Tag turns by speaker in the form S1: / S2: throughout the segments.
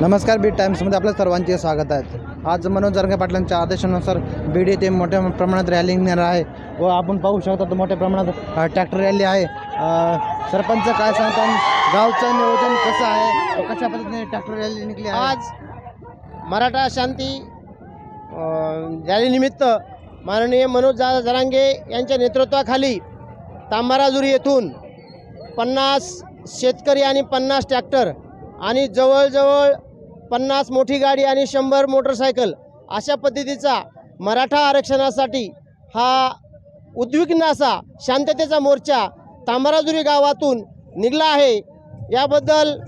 S1: नमस्कार बीड टाईम्समध्ये आपल्या सर्वांचे स्वागत आहे. आज मनोज जरगे पाटलांच्या आदेशानुसार बीड येथे मोठ्या प्रमाणात रॅली निघणार आहे व आपण पाहू शकता तर मोठ्या प्रमाणात ट्रॅक्टर रॅली आहे. सरपंच काय सांगतात? गावचं नियोजन कसं आहे? कशा पद्धतीने ट्रॅक्टर रॅली निघली
S2: आज मराठा शांती रॅलीनिमित्त माननीय मनोज जा जरांगे यांच्या नेतृत्वाखाली तांबाराजुरी येथून पन्नास शेतकरी आणि पन्नास ट्रॅक्टर आणि जवळजवळ पन्नास मोठी गाडी आणि शंभर मोटरसायकल अशा पद्धतीचा मराठा आरक्षणासाठी हा उद्विग्न असा शांततेचा मोर्चा तांबराजुरी गावातून निघला आहे. याबद्दल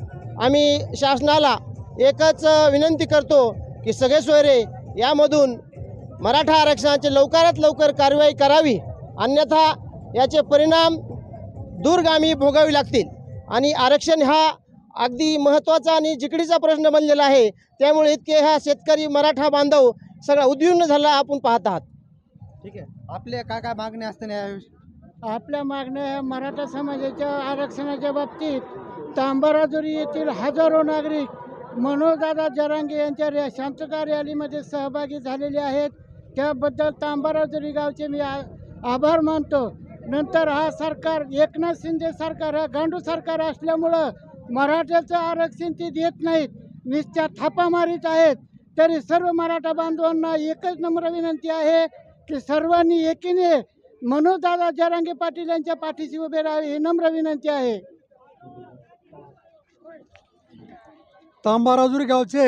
S2: आम्ही शासनाला एकच विनंती करतो की सगळे सोयरे यामधून मराठा आरक्षणाची लवकरात लवकर कारवाई करावी. अन्यथा याचे परिणाम दूरगामी भोगावे लागतील. आणि आरक्षण हा अगदी महत्त्वाचा आणि जिकडीचा प्रश्न बनलेला आहे त्यामुळे इतके हा शेतकरी मराठा बांधव सगळा उद्विग्न झाला आपण पाहत आहात.
S1: ठीक आहे. आपले काय काय मागणी असते ना याविषयी?
S3: आपल्या मागण्या मराठा समाजाच्या आरक्षणाच्या बाबतीत तांबाराजुरी येथील हजारो नागरिक मनोजदादा जरांगे यांच्या रॅ शांतता रॅलीमध्ये सहभागी झालेले आहेत. त्याबद्दल तांबाराजुरी गावचे मी आ आभार मानतो. नंतर हा सरकार एकनाथ शिंदे सरकार हा गांडू सरकार असल्यामुळं मराठ्याचं आरक्षण ते देत नाहीत. नुसत्या थापा मारीत आहेत. तरी सर्व मराठा बांधवांना एकच नम्र विनंती आहे की सर्वांनी एकीने मनोजदादा जरांगे पाटील यांच्या पाठीशी उभे राहावे ही नम्र विनंती आहे.
S4: तांबाराजुरी गावचे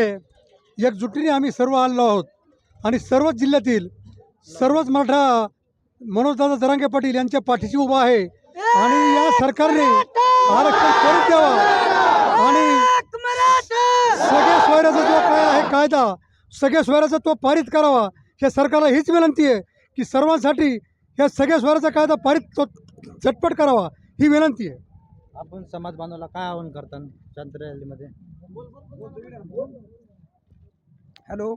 S4: एकजुटीने आम्ही सर्व आणलो आहोत. आणि सर्वच जिल्ह्यातील सर्वच मराठा मनोजदादा जरांगे पाटील यांच्या पाठीशी उभा आहे. आणि या सरकारने आरक्षण करून द्यावा. आणि सगळ्या स्वैराचा जो काय आहे कायदा सगळ्या स्वैराचा तो पारित करावा. या सरकारला हीच विनंती आहे की सर्वांसाठी या सगळ्या स्वैराचा कायदा पारित तो झटपट करावा. ही विनंती आहे.
S1: आपण समाज बांधवाला काय आवाहन करतात शांत रॅलीमध्ये?
S5: हॅलो.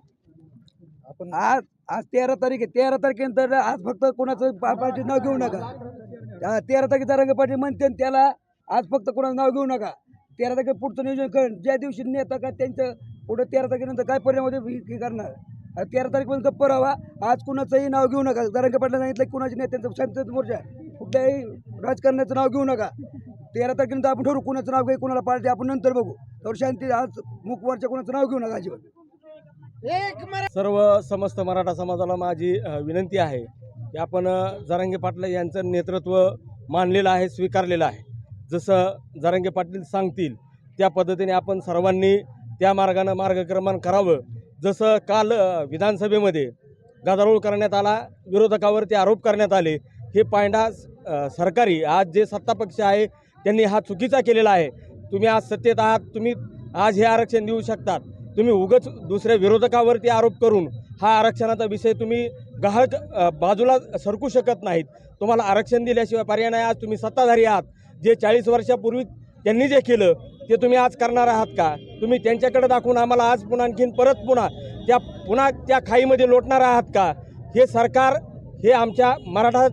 S1: आपण
S5: आज आज तेरा तारीख आहे. तेरा तारखेनंतर आज फक्त कोणाचं पा- पार्टी नाव घेऊ नका. हा, तेरा तारखेचा रंग पाटील म्हणते आणि त्याला आज फक्त कोणाचं नाव घेऊ नका. तेरा तारखे पुढचं नियोजन कर ज्या दिवशी नेता का त्यांचं पुढं तेरा तारखेनंतर काय परिणाम होते हे- करणार. आणि तेरा तारखेपर्यंत गप्प राहावा आज कुणाचंही नाव घेऊ नका. जरंगे पाटील सांगितलं की कुणाच्या नेत्यांचं शांततेचा मोर्चा. कुठल्याही राजकारणाचं नाव घेऊ नका. तेरा तारखेनंतर आपण ठरवू कुणाचं नाव घेऊ कुणाला पार्टी आपण नंतर बघू. तर शांती आज मुखवरच्या कुणाचं नाव घेऊ नका अजिबात.
S6: सर्व समस्त मराठा समाजाला माझी विनंती आहे. हे आपण जरांगे पाटील यांचं नेतृत्व मानलेलं आहे स्वीकारलेलं आहे. जसं जरांगे पाटील सांगतील त्या पद्धतीने आपण सर्वांनी त्या मार्गानं मार्गक्रमण करावं. जसं काल विधानसभेमध्ये गदारोळ करण्यात आला विरोधकावरती आरोप करण्यात आले हे पायंडा सरकारी आज जे सत्तापक्ष आहे त्यांनी हा चुकीचा केलेला आहे. तुम्ही आज सत्तेत आहात तुम्ही आज हे आरक्षण देऊ शकतात. तुम्ही उगच दुसऱ्या विरोधकावरती आरोप करून हा आरक्षणाचा विषय तुम्ही गहाळ बाजूला सरकू शकत नाहीत. तुम्हाला आरक्षण दिल्याशिवाय पर्याय नाही. आज तुम्ही सत्ताधारी आहात. जे चाळीस वर्षापूर्वी त्यांनी जे केलं ते तुम्ही आज करणार आहात का? तुम्ही त्यांच्याकडे दाखवून आम्हाला आज पुन्हा आणखीन परत पुन्हा त्या पुन्हा त्या खाईमध्ये लोटणार आहात का? हे सरकार हे आमच्या मराठा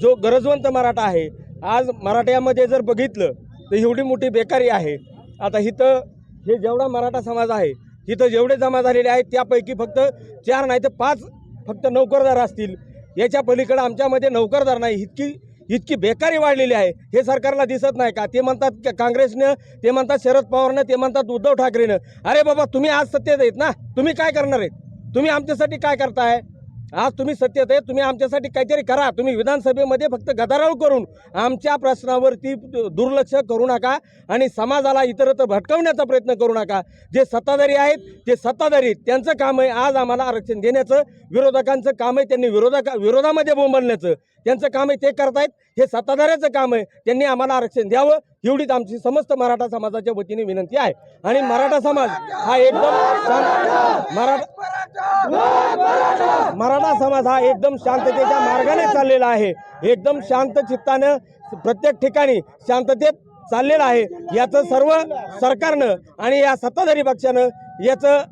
S6: जो गरजवंत मराठा आहे आज मराठ्यामध्ये जर बघितलं तर एवढी मोठी बेकारी आहे. आता इथं हे जेवढा मराठा समाज आहे इथं जेवढे जमा झालेले आहेत त्यापैकी फक्त चार नाही तर पाच फक्त नोकरदार असतील. याच्या पलीकडे आमच्यामध्ये नोकरदार नाही. इतकी इतकी बेकारी वाढलेली आहे. हे सरकारला दिसत नाही का? ते म्हणतात का काँग्रेसनं ते म्हणतात शरद पवारनं ते म्हणतात उद्धव ठाकरेनं. अरे बाबा तुम्ही आज सत्तेत आहेत ना? तुम्ही काय करणार आहेत? तुम्ही आमच्यासाठी काय करताय? आज तुम्ही सत्तेत आहे तुम्ही आमच्यासाठी काहीतरी करा. तुम्ही विधानसभेमध्ये फक्त गदारोळ करून आमच्या प्रश्नावरती दुर्लक्ष करू नका आणि समाजाला इतरत्र भटकवण्याचा प्रयत्न करू नका. जे सत्ताधारी आहेत ते सत्ताधारी आहेत. त्यांचं काम आहे आज आम्हाला आरक्षण देण्याचं विरोधकांचं काम आहे त्यांनी विरोधका विरोधामध्ये बोंबलण्याचं. त्यांचं काम आहे ते करतायत हे सत्ताधाऱ्याचं काम आहे. त्यांनी आम्हाला आरक्षण द्यावं एवढीच आमची समस्त मराठा समाजाच्या वतीने विनंती आहे. आणि मराठा समाज हा एकदम मराठा मराठा समाज हा एकदम शांततेच्या मार्गाने चाललेला आहे. एकदम शांत चित्तानं प्रत्येक ठिकाणी शांततेत चाललेलं आहे. याचं सर्व सरकारनं आणि या सत्ताधारी पक्षानं याचं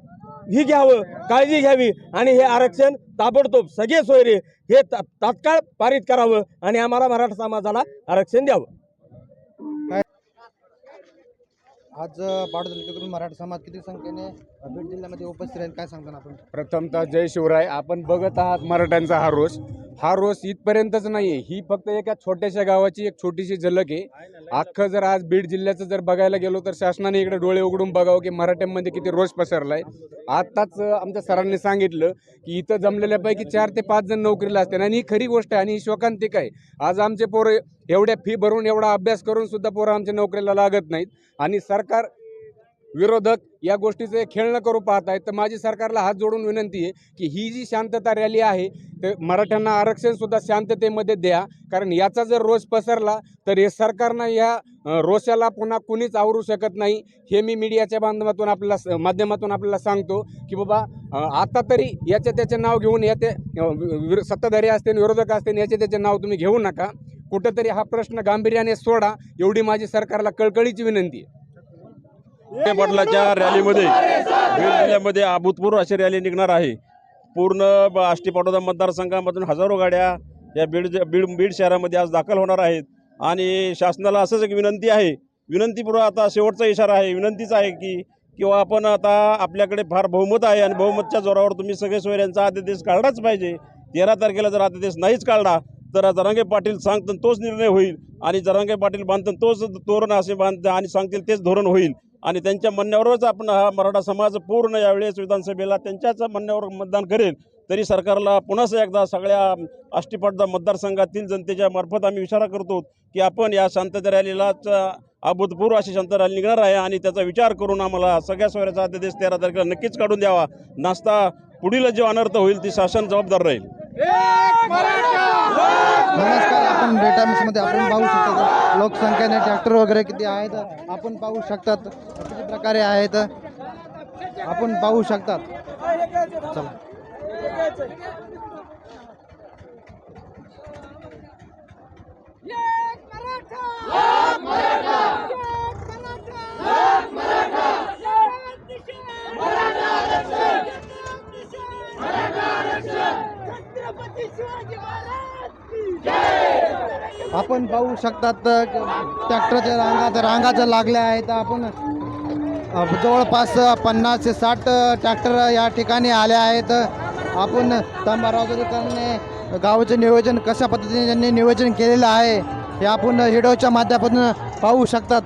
S6: ही घ्यावं काळजी घ्यावी आणि हे आरक्षण ताबडतोब सगळे सोयरे हे ता- तात्काळ पारित करावं आणि आम्हाला मराठा समाजाला आरक्षण द्यावं.
S1: आज बाड तालुक्यातून मराठा समाज किती संख्येने बीड जिल्ह्यामध्ये उपस्थित राहील काय सांगताना आपण?
S7: प्रथमतः जय शिवराय. आपण बघत आहात मराठ्यांचा हा रोष. हा रोष इथपर्यंतच नाही आहे ही फक्त एका छोट्याशा गावाची एक छोटीशी झलक आहे. अख्खं जर आज बीड जिल्ह्याचं जर बघायला गेलो तर शासनाने इकडे डोळे उघडून बघावं की मराठ्यांमध्ये किती रोष पसरलाय. आत्ताच आमच्या सरांनी सांगितलं की इथं जमलेल्यापैकी चार ते पाच जण नोकरीला असतात. आणि ही खरी गोष्ट आहे आणि ही शोकांतिक आहे. आज आमचे पोरं एवढ्या फी भरून एवढा अभ्यास करून सुद्धा पोरं आमच्या नोकरीला लागत नाहीत. आणि सरकार विरोधक या गोष्टीचं खेळणं करू पाहत आहेत तर माझी सरकारला हात जोडून विनंती आहे की ही जी शांतता रॅली आहे तर मराठ्यांना आरक्षणसुद्धा शांततेमध्ये द्या. कारण याचा जर रोष पसरला तर हे सरकारनं या रोषाला पुन्हा कुणीच आवरू शकत नाही. हे मी मीडियाच्या माध्यमातून आपल्याला स- माध्यमातून आपल्याला सांगतो की बाबा आता तरी याचे त्याचे नाव घेऊन या ते वि- सत्ताधारी असतील विरोधक असतील याचे त्याचे नाव तुम्ही घेऊ नका. कुठंतरी हा प्रश्न गांभीर्याने सोडा एवढी माझी सरकारला कळकळीची विनंती आहे.
S8: पाटलाच्या रॅलीमध्ये बीड जिल्ह्यामध्ये अभूतपूर्व अशी रॅली निघणार आहे. पूर्ण आष्टी पाटोदा मतदारसंघामधून हजारो गाड्या या बीड बीड बीड शहरामध्ये आज दाखल होणार आहेत. आणि शासनाला असंच एक विनंती आहे. विनंतीपूर्व आता शेवटचा इशारा आहे. विनंतीच आहे की किंवा आपण आता आपल्याकडे फार बहुमत आहे आणि बहुमतच्या जोरावर तुम्ही सगळे सोयऱ्यांचा अध्यादेश काढलाच पाहिजे. तेरा तारखेला जर अध्यादेश नाहीच काढला तर जरांगे पाटील सांगतात तोच निर्णय होईल आणि जरांगे पाटील बांधतात तोच धोरण असे बांधतं आणि सांगतील तेच धोरण होईल. आणि त्यांच्या म्हणण्यावरच आपण हा मराठा समाज पूर्ण यावेळेस विधानसभेला त्यांच्याच म्हणण्यावर मतदान करेल. तरी सरकारला पुन्हा एकदा सगळ्या आष्टीपाटदा मतदारसंघातील जनतेच्या मार्फत आम्ही इशारा करतो की आपण या शांतता रॅलीलाच अभूतपूर्व अशी शांत रॅली निघणार आहे आणि त्याचा विचार करून आम्हाला सगळ्या सोयऱ्याचा अध्यादेश तेरा तारखेला नक्कीच काढून द्यावा. नास्ता पुढील जे अनर्थ होईल ती शासन जबाबदार राहील.
S1: नमस्कार आपण डेटा मध्ये आपण पाहू शकतो. लोकसंख्येने ट्रॅक्टर वगैरे किती आहेत आपण पाहू शकतात. किती प्रकारे आहेत आपण पाहू शकतात. चला. आपण पाहू शकतात ट्रॅक्टरच्या रांगा तर लागल्या आहेत. आपण जवळपास पन्नास ते साठ ट्रॅक्टर या ठिकाणी आल्या आहेत. आपण तंबारावकरने गावाचं नियोजन कशा पद्धतीने त्यांनी नियोजन केलेलं आहे हे आपण व्हिडिओच्या माध्यमातून पाहू शकतात.